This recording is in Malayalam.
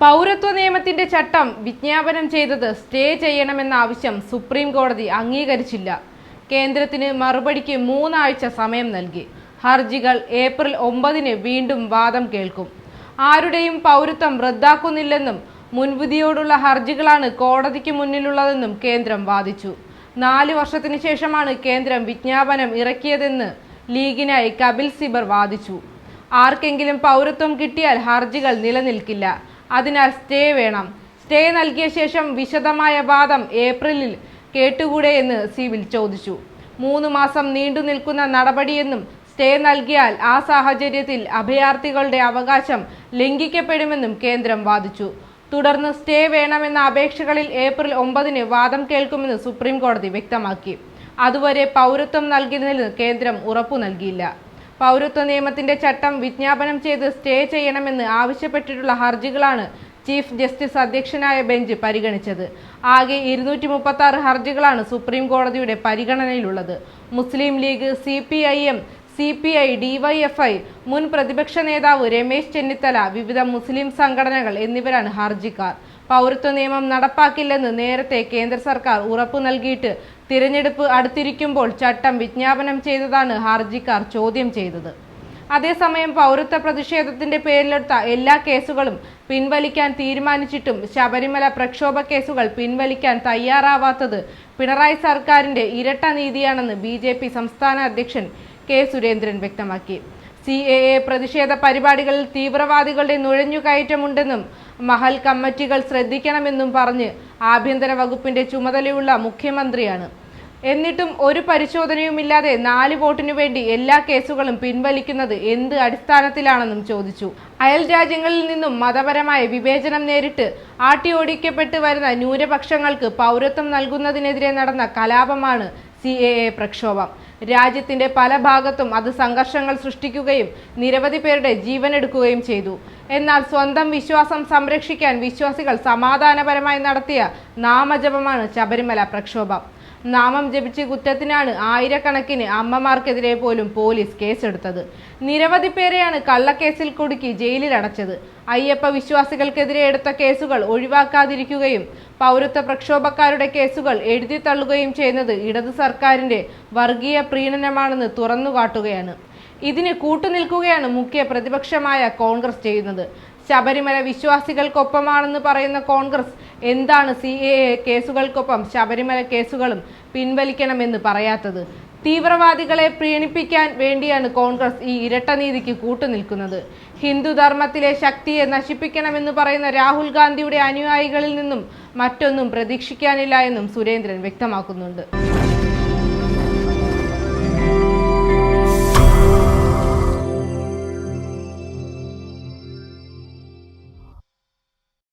പൗരത്വ നിയമത്തിന്റെ ചട്ടം വിജ്ഞാപനം ചെയ്തത് സ്റ്റേ ചെയ്യണമെന്ന ആവശ്യം സുപ്രീം കോടതി അംഗീകരിച്ചില്ല. കേന്ദ്രത്തിന് മറുപടിക്ക് മൂന്നാഴ്ച സമയം നൽകി. ഹർജികൾ ഏപ്രിൽ ഒമ്പതിന് വീണ്ടും വാദം കേൾക്കും. ആരുടെയും പൗരത്വം റദ്ദാക്കുന്നില്ലെന്നും മുൻവിധിയോടുള്ള ഹർജികളാണ് കോടതിക്ക് മുന്നിലുള്ളതെന്നും കേന്ദ്രം വാദിച്ചു. നാല് വർഷത്തിനു ശേഷമാണ് കേന്ദ്രം വിജ്ഞാപനം ഇറക്കിയതെന്ന് ലീഗിനായി കപിൽ സിബർ വാദിച്ചു. ആർക്കെങ്കിലും പൗരത്വം കിട്ടിയാൽ ഹർജികൾ നിലനിൽക്കില്ല. അതിനാൽ സ്റ്റേ വേണം. സ്റ്റേ നൽകിയ ശേഷം വിശദമായ വാദം ഏപ്രിലിൽ കേട്ടുകൂടെ എന്ന് സിവിൽ ചോദിച്ചു. മൂന്ന് മാസം നീണ്ടു നിൽക്കുന്ന നടപടിയെന്നും സ്റ്റേ നൽകിയാൽ ആ സാഹചര്യത്തിൽ അഭയാർത്ഥികളുടെ അവകാശം ലംഘിക്കപ്പെടുമെന്നും കേന്ദ്രം വാദിച്ചു. തുടർന്ന് സ്റ്റേ വേണമെന്ന അപേക്ഷകളിൽ ഏപ്രിൽ ഒമ്പതിന് വാദം കേൾക്കുമെന്ന് സുപ്രീം കോടതി വ്യക്തമാക്കി. അതുവരെ പൗരത്വം നൽകുന്നതിന് കേന്ദ്രം ഉറപ്പു നൽകിയില്ല. പൗരത്വ നിയമത്തിന്റെ ചട്ടം വിജ്ഞാപനം ചെയ്ത് സ്റ്റേ ചെയ്യണമെന്ന് ആവശ്യപ്പെട്ടിട്ടുള്ള ഹർജികളാണ് ചീഫ് ജസ്റ്റിസ് അധ്യക്ഷനായ ബെഞ്ച് പരിഗണിച്ചത്. ആകെ ഇരുന്നൂറ്റി മുപ്പത്തി ആറ് ഹർജികളാണ് സുപ്രീം കോടതിയുടെ പരിഗണനയിലുള്ളത്. Muslim League C P I M C P I DYFI മുൻ പ്രതിപക്ഷ നേതാവ് രമേശ് ചെന്നിത്തല വിവിധ മുസ്ലിം സംഘടനകൾ എന്നിവരാണ് ഹർജിക്കാർ. പൗരത്വ നിയമം നടപ്പാക്കില്ലെന്ന് നേരത്തെ കേന്ദ്ര സർക്കാർ ഉറപ്പു നൽകിയിട്ട് തിരഞ്ഞെടുപ്പ് അടുത്തിരിക്കുമ്പോൾ ചട്ടം വിജ്ഞാപനം ചെയ്തതാണ് ഹർജിക്കാർ ചോദ്യം ചെയ്തത്. അതേസമയം പൗരത്വ പ്രതിഷേധത്തിന്റെ പേരിലെടുത്ത എല്ലാ കേസുകളും പിൻവലിക്കാൻ തീരുമാനിച്ചിട്ടും ശബരിമല പ്രക്ഷോഭ കേസുകൾ പിൻവലിക്കാൻ തയ്യാറാവാത്തത് പിണറായി സർക്കാരിന്റെ ഇരട്ട നീതിയാണെന്ന് ബി സംസ്ഥാന അധ്യക്ഷൻ കെ സുരേന്ദ്രൻ വ്യക്തമാക്കി. സി എ എ പ്രതിഷേധ പരിപാടികളിൽ തീവ്രവാദികളുടെ നുഴഞ്ഞുകയറ്റമുണ്ടെന്നും മഹൽ കമ്മിറ്റികൾ ശ്രദ്ധിക്കണമെന്നും പറഞ്ഞ് ആഭ്യന്തര വകുപ്പിന്റെ ചുമതലയുള്ള മുഖ്യമന്ത്രിയാണ്. എന്നിട്ടും ഒരു പരിശോധനയുമില്ലാതെ നാല് വോട്ടിനു വേണ്ടി എല്ലാ കേസുകളും പിൻവലിക്കുന്നത് എന്ത് അടിസ്ഥാനത്തിലാണെന്നും ചോദിച്ചു. അയൽ രാജ്യങ്ങളിൽ നിന്നും മതപരമായ വിവേചനം നേരിട്ട് ആട്ടിയോടിക്കപ്പെട്ട് വരുന്ന ന്യൂനപക്ഷങ്ങൾക്ക് പൗരത്വം നൽകുന്നതിനെതിരെ നടന്ന കലാപമാണ് സി പ്രക്ഷോഭം. രാജ്യത്തിന്റെ പല ഭാഗത്തും അത് സംഘർഷങ്ങൾ സൃഷ്ടിക്കുകയും നിരവധി പേരുടെ ജീവനെടുക്കുകയും ചെയ്തു. എന്നാൽ സ്വന്തം വിശ്വാസം സംരക്ഷിക്കാൻ വിശ്വാസികൾ സമാധാനപരമായി നടത്തിയ നാമജപമാണ് ശബരിമല പ്രക്ഷോഭം. നാമം ജപിച്ച് കുറ്റത്തിനാണ് ആയിരക്കണക്കിന് അമ്മമാർക്കെതിരെ പോലും പോലീസ് കേസെടുത്തത്. നിരവധി പേരെയാണ് കള്ളക്കേസിൽ കുടുക്കി ജയിലിൽ അടച്ചത്. അയ്യപ്പ വിശ്വാസികൾക്കെതിരെ എടുത്ത കേസുകൾ ഒഴിവാക്കാതിരിക്കുകയും പൗരത്വ പ്രക്ഷോഭക്കാരുടെ കേസുകൾ എഴുതി തള്ളുകയും ചെയ്യുന്നത് ഇടത് സർക്കാരിന്റെ വർഗീയ പ്രീണനമാണെന്ന് തുറന്നുകാട്ടുകയാണ്. ഇതിന് കൂട്ടുനിൽക്കുകയാണ് മുഖ്യ പ്രതിപക്ഷമായ കോൺഗ്രസ് ചെയ്യുന്നത്. ശബരിമല വിശ്വാസികൾക്കൊപ്പമാണെന്ന് പറയുന്ന കോൺഗ്രസ് എന്താണ് സി എ എ കേസുകൾക്കൊപ്പം ശബരിമല കേസുകളും പിൻവലിക്കണമെന്ന് പറയാത്തത്? തീവ്രവാദികളെ പ്രീണിപ്പിക്കാൻ വേണ്ടിയാണ് കോൺഗ്രസ് ഈ ഇരട്ടനീതിക്ക് കൂട്ടുനിൽക്കുന്നത്. ഹിന്ദുധർമ്മത്തിലെ ശക്തിയെ നശിപ്പിക്കണമെന്ന് പറയുന്ന രാഹുൽ ഗാന്ധിയുടെ അനുയായികളിൽ നിന്നും മറ്റൊന്നും പ്രതീക്ഷിക്കാനില്ല എന്നും സുരേന്ദ്രൻ വ്യക്തമാക്കുന്നുണ്ട്.